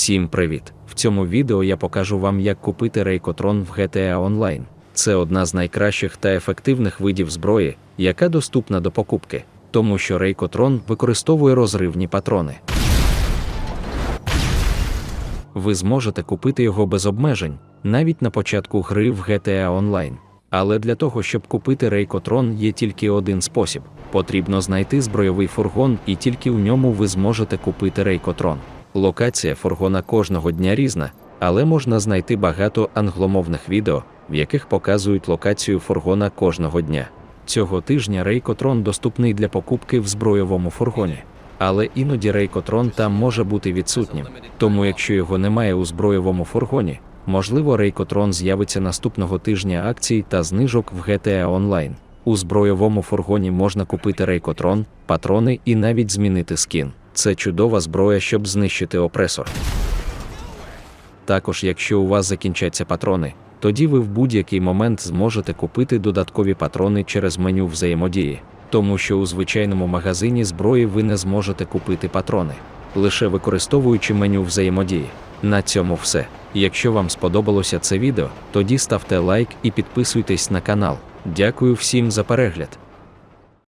Всім привіт! В цьому відео я покажу вам, як купити Рейкотрон в GTA Online. Це одна з найкращих та ефективних видів зброї, яка доступна до покупки, тому що Рейкотрон використовує розривні патрони. Ви зможете купити його без обмежень, навіть на початку гри в GTA Online. Але для того, щоб купити Рейкотрон, є тільки один спосіб: потрібно знайти збройовий фургон, і тільки в ньому ви зможете купити Рейкотрон. Локація фургона кожного дня різна, але можна знайти багато англомовних відео, в яких показують локацію фургона кожного дня. Цього тижня Рейкотрон доступний для покупки в збройовому фургоні. Але іноді Рейкотрон там може бути відсутнім. Тому, якщо його немає у збройовому фургоні, можливо, Рейкотрон з'явиться наступного тижня акцій та знижок в GTA Online. У збройовому фургоні можна купити Рейкотрон, патрони і навіть змінити скін. Це чудова зброя, щоб знищити опресор. Також, якщо у вас закінчаться патрони, тоді ви в будь-який момент зможете купити додаткові патрони через меню взаємодії, тому що у звичайному магазині зброї ви не зможете купити патрони, лише використовуючи меню взаємодії. На цьому все. Якщо вам сподобалося це відео, тоді ставте лайк і підписуйтесь на канал. Дякую всім за перегляд.